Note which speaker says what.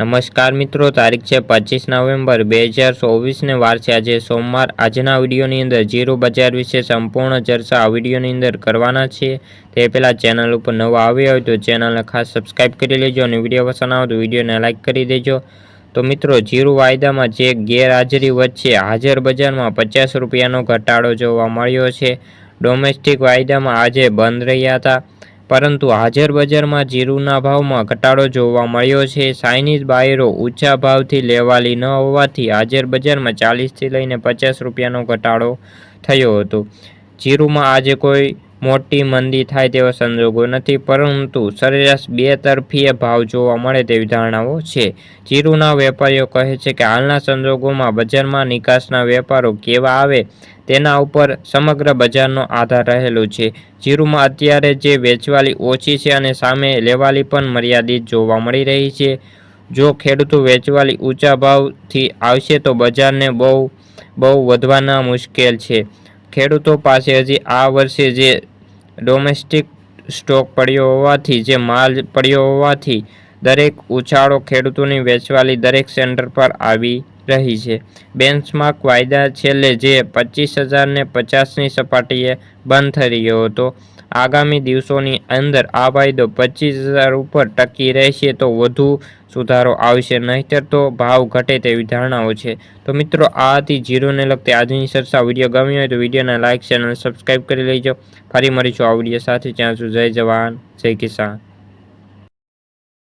Speaker 1: નમસ્કાર મિત્રો, તારીખ છે પચીસ નવેમ્બર બે હજાર ચોવીસને વાર છે આજે સોમવાર. આજના વિડીયોની અંદર જીરો બજાર વિશે સંપૂર્ણ ચર્ચા આ વિડીયોની અંદર કરવાના છે. તે પહેલાં ચેનલ ઉપર નવા આવ્યા હોય તો ચેનલને ખાસ સબસ્ક્રાઈબ કરી લેજો અને વીડિયો પસંદ આવે તો વિડીયોને લાઇક કરી દેજો. તો મિત્રો જીરું વાયદામાં જે ગેરહાજરી વચ્ચે હાજર બજારમાં પચાસ રૂપિયાનો ઘટાડો જોવા મળ્યો છે. ડોમેસ્ટિક વાયદામાં આજે બંધ રહ્યા હતા. પરંતુ હાજર બજારમાં જીરુના ભાવમાં ઘટાડો જોવા મળ્યો છે. ચાઇનીઝ બાયરો ઊંચા ભાવથી લેવાલી ન હોવાથી હાજર બજારમાં ચાલીસથી લઈને પચાસ રૂપિયાનો ઘટાડો થયો હતો. જીરુમાં આજે કોઈ મોટી મંદી થાય તેવા સંજોગો નથી, પરંતુ સરેરાશ બે તરફીય ભાવ જોવા મળે તેવી ધારણાઓ છે. જીરુના વેપારીઓ કહે છે કે હાલના સંજોગોમાં બજારમાં નિકાસના વેપારો કેવા આવે તેના ઉપર સમગ્ર બજારનો આધાર રહેલો છે. જીરુમાં અત્યારે જે વેચવાલી ઓછી છે અને સામે લેવાલી પણ મર્યાદિત જોવા મળી રહી છે. જો ખેડૂતો વેચવાલી ઊંચા ભાવથી આવશે તો બજારને બહુ બહુ વધવાના મુશ્કેલ છે. ખેડૂતો પાસે હજી આ વર્ષે જે ડોમેસ્ટિક સ્ટોક પડ્યો હોવાથી, જે માલ પડ્યો હોવાથી, દરેક ઉછાળો ખેડૂતોની વેચવાલી દરેક સેન્ટર પર આવી રહી છે. બેન્ચમાર્ક વાયદા છેલ્લે જે પચીસ હજારને પચાસની સપાટીએ બંધ થઈ રહ્યો હતો. આગામી દિવસોની અંદર આ વાયદો પચીસ હજાર ઉપર ટકી રહેશે તો વધુ સુધારો આવશે. નહીંતર તો ભાવ ઘટે તેવી ધારણાઓ છે. તો મિત્રો, આ હતી જીરોને લગતી આજની ચર્ચા. વીડિયો ગમ્યો હોય તો વિડીયોને લાઇક ચેનલ સબસ્ક્રાઈબ કરી લેજો. ફરી મળીશું આ વીડિયો સાથે. ત્યાં સુધી જય જવાન, જય કિસાન.